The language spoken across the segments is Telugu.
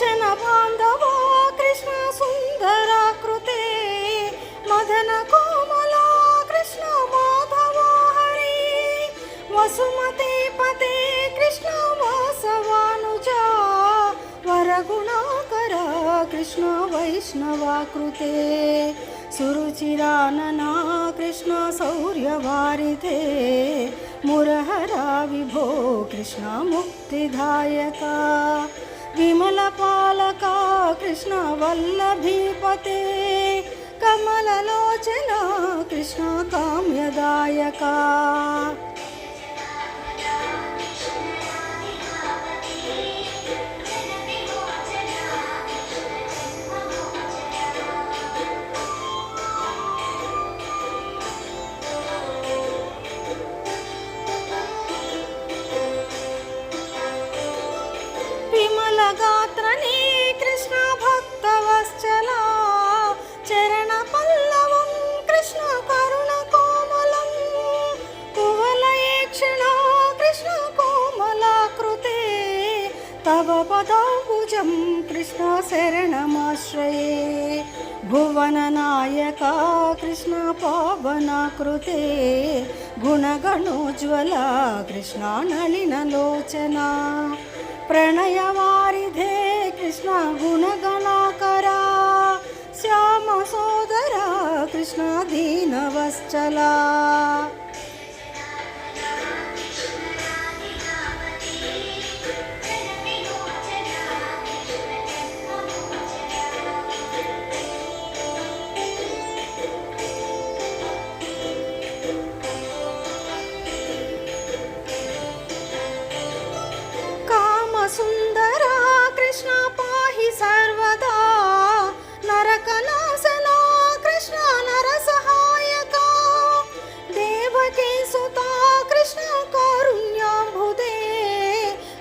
केचन बान्धवा कृष्णसुन्दराकृते मदनकोमला कृष्णमाधवा हरि। वसुमते पते कृष्णवासवानुजा वरगुणाकर कृष्णवैष्णवाकृते सुरुचिरानना कृष्णशौर्यवारिते मुरहरा विभो, कृष्ण कृष्णमुक्तिदायका సురుచిరాననా కృష్ణ విమల పాలక కృష్ణ వల్లభీపతే కమలలోచన కృష్ణ కామ్యదాయకా. తవ పదాంబుజం కృష్ణ శరణమాశ్రయే. భువననాయక కృష్ణ పావనాకృతే. గుణగణోజ్వల కృష్ణ నళినలోచనా.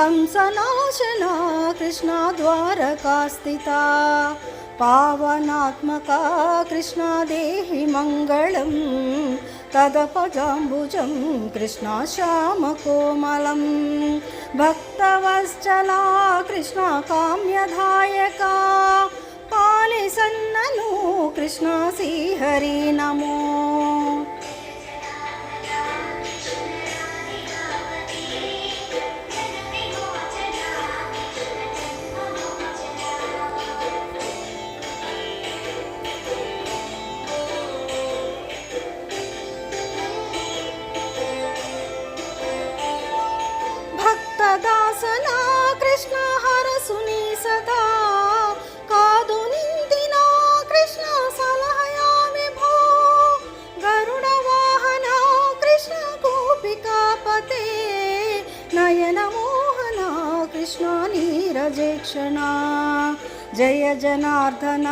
కంసనాశన కృష్ణ ద్వారకాస్థితా పావనాత్మక కృష్ణ దేహి మంగళం తదపజాంబుజం కృష్ణ శ్యామకోమలం భక్తవశ్చలా కృష్ణ కామ్యదాయక పాలి సన్నను కృష్ణ శ్రీహరి నమో. గోపికాపతే నయన మోహన కృష్ణ నీరజేక్షణ జయ జనార్దన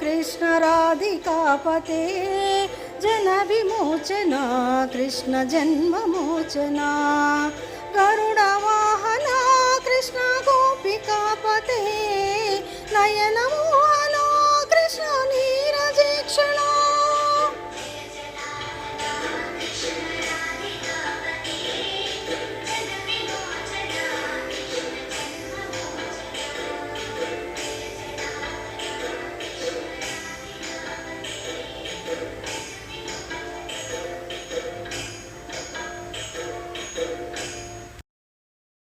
కృష్ణ రాధికాపతే జన విమోచన కృష్ణ జన్మమోచన గరుడవా